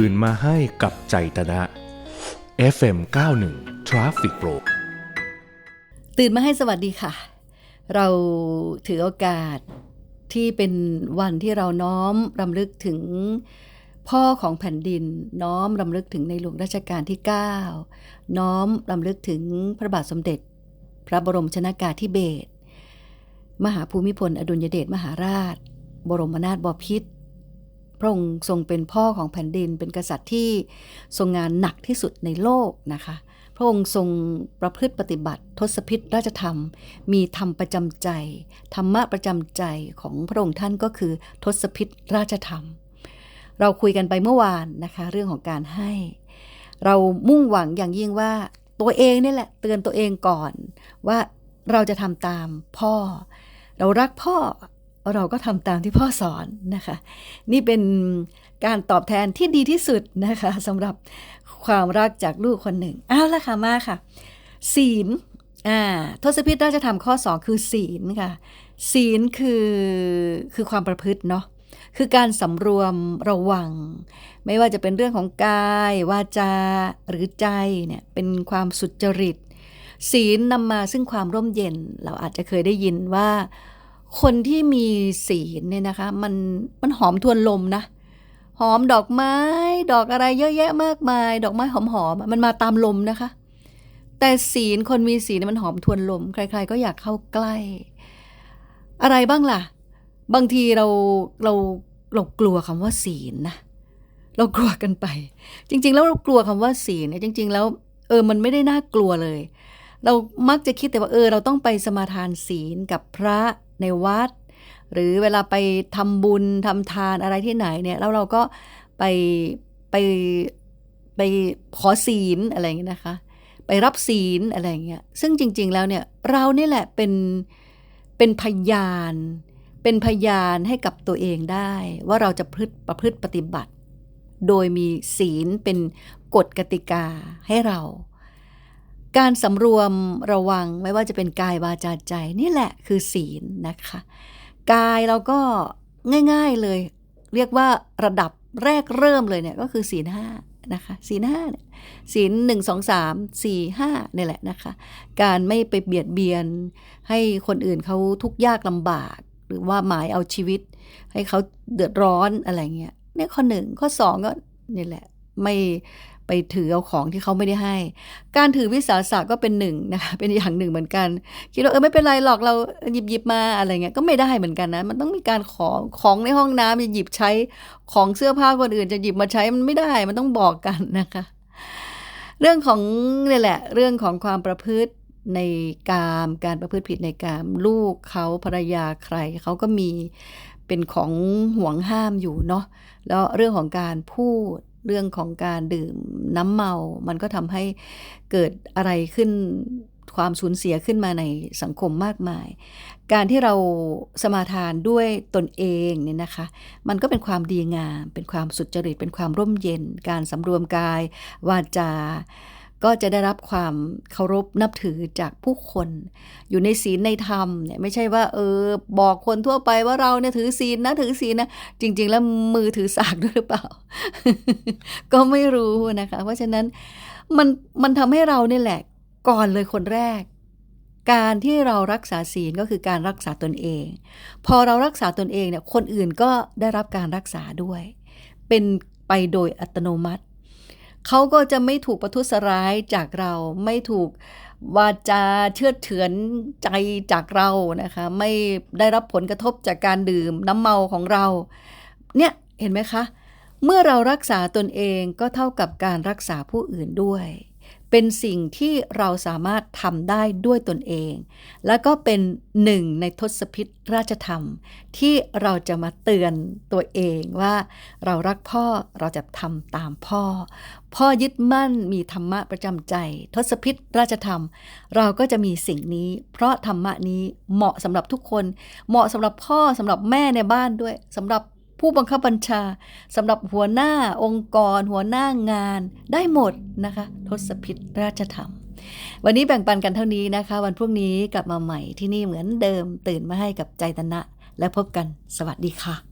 ตื่นมาให้กับใจตนะ FM 91 Traffic Pro ตื่นมาให้สวัสดีค่ะ เราถือโอกาสที่เป็นวันที่เราน้อมรำลึกถึงพ่อของแผ่นดิน น้อมรำลึกถึงในหลวงรัชกาลที่ 9 น้อมรำลึกถึงพระบาทสมเด็จ พระบรมชนากาธิเบศรมหาภูมิพล อดุลยเดชมหาราช บรมนาถบพิตร พระองค์ทรงเป็นพ่อของแผ่นดิน เป็นกษัตริย์ที่ทรงงานหนักที่สุดในโลกนะคะ พระองค์ทรงประพฤติปฏิบัติ ทศพิธราชธรรม มีธรรมประจำใจ ธรรมะประจำใจของพระองค์ท่านก็คือทศพิธราชธรรม เราคุยกันไปเมื่อวานนะคะ เรื่องของการให้ เรามุ่งหวังอย่างยิ่งว่าตัวเองนี่แหละ เตือนตัวเองก่อนว่าเราจะทำตามพ่อ เรารักพ่อ เราก็ทำตามที่พ่อสอนนะคะ นี่เป็นการตอบแทนที่ดีที่สุดนะคะสำหรับความรักจากลูกคนหนึ่งเอาละค่ะมาค่ะ ศีลอ่าทศพิธราชธรรมข้อ 2 คือศีลค่ะ ศีลคือคือความประพฤติเนาะคือการสำรวมระวัง ไม่ว่าจะเป็นเรื่องของกาย วาจาหรือใจเนี่ยเป็นความสุจริต ศีลนำมาซึ่งความร่มเย็น เราอาจจะเคยได้ยินว่า คนที่มีศีลเนี่ยนะคะ มันมันหอมทวนลมนะ หอมดอกไม้ ดอกอะไรเยอะแยะมากมาย ดอกไม้หอมๆมันมาตามลมนะคะ แต่ศีลคนมีศีลมันหอมทวนลม ใคร ๆ ก็อยากเข้าใกล้ อะไรบ้างล่ะ บางทีเราเราเรากลัวคำว่าศีลนะเรากลัวกันไป จริง ๆ แล้วเรากลัวคำว่าศีลเนี่ยจริง ๆ แล้วเออมันไม่ได้น่ากลัวเลย เรามักจะคิดแต่ว่าเออ เราต้องไปสมาทานศีลกับพระ ในวัด หรือเวลาไปทำบุญทำทานอะไรที่ไหนเนี่ยแล้วเราก็ไปไปไปขอศีลอะไรอย่างเงี้ยนะคะ ไปรับศีลอะไรอย่างเงี้ยซึ่งจริง ๆ แล้วเนี่ยเรานี่แหละเป็นเป็นพยาน เป็นพยานให้กับตัวเองได้ ว่าเราจะพฤติประพฤติปฏิบัติ โดยมีศีลเป็นกฎกติกาให้เรา การสำรวมระวังไม่ว่าจะเป็นกายวาจาใจนี่แหละคือศีลนะคะ กายเราก็ง่ายๆเลย เรียกว่าระดับแรกเริ่มเลยเนี่ยก็คือศีลห้านะคะศีลห้าเนี่ยศีลหนึ่งสองสามสี่ห้านี่แหละนะคะ การไม่ไปเบียดเบียน ให้คนอื่นเขาทุกข์ยากลำบาก หรือว่าหมายเอาชีวิต ให้เขาเดือดร้อนอะไรเงี้ยเนี่ยข้อหนึ่งข้อสองก็นี่แหละ ไม่ ไปถือเอาของที่เขาไม่ได้ให้ การถือวิสาสะก็เป็นหนึ่งนะคะเป็นอย่างหนึ่งเหมือนกัน คิดว่าเออไม่เป็นไรหรอกเราหยิบหยิบมาอะไรเงี้ยก็ไม่ได้เหมือนกันนะ มันต้องมีการขอของในห้องน้ำจะหยิบใช้ของเสื้อผ้าคนอื่น จะหยิบมาใช้มันไม่ได้มันต้องบอกกันนะคะ เรื่องของนี่แหละ เรื่องของความประพฤติในกามการประพฤติผิดในกามลูกเขาภรรยาใครเขาก็มีเป็นของห่วงห้ามอยู่เนาะแล้วเรื่องของการพูด เรื่องของการดื่มน้ำเมา มันก็ทำให้เกิดอะไรขึ้นความสูญเสียขึ้นมาในสังคมมากมาย การที่เราสมาทานด้วยตนเองเนี่ยนะคะ มันก็เป็นความดีงาม เป็นความสุจริต เป็นความร่มเย็น การสำรวมกาย วาจา ก็จะได้รับความเคารพนับถือจากผู้คน อยู่ในศีลในธรรมเนี่ยไม่ใช่ว่าเออบอกคนทั่วไปว่าเราเนี่ยถือศีลนะถือศีลนะจริง ๆ แล้วมือถือสากด้วยหรือเปล่า ก็ไม่รู้นะคะ เพราะฉะนั้นมันมันทำให้เราเนี่ยแหละก่อนเลยคนแรก การที่เรารักษาศีลก็คือการรักษาตนเอง พอเรารักษาตนเองเนี่ยคนอื่นก็ได้รับการรักษาด้วย เป็นไปโดยอัตโนมัติ เขาก็จะไม่ถูกประทุษร้ายจากเรา ไม่ถูกวาจาเชื่อเถือนใจจากเรานะคะ ไม่ได้รับผลกระทบจากการดื่มน้ำเมาของเรา เนี่ยเห็นไหมคะ เมื่อเรารักษาตนเองก็เท่ากับการรักษาผู้อื่นด้วย เป็นสิ่งที่เราสามารถทำได้ด้วยตนเอง แล้วก็เป็นหนึ่งในทศพิธราชธรรม ที่เราจะมาเตือนตัวเองว่า เรารักพ่อเราจะทำตามพ่อ พ่อยึดมั่นมีธรรมะประจำใจ ทศพิธราชธรรม เราก็จะมีสิ่งนี้ เพราะธรรมะนี้เหมาะสำหรับทุกคน เหมาะสำหรับพ่อสำหรับแม่ในบ้านด้วยสำหรับ ผู้บังคับบัญชาสำหรับหัวหน้าองค์กร หัวหน้างานได้หมดนะคะ ทศพิษราชธรรม วันนี้แบ่งปันกันเท่านี้นะคะ วันพรุ่งนี้กลับมาใหม่ที่นี่เหมือนเดิมตื่นมาให้กับใจตนะ และพบกันสวัสดีค่ะ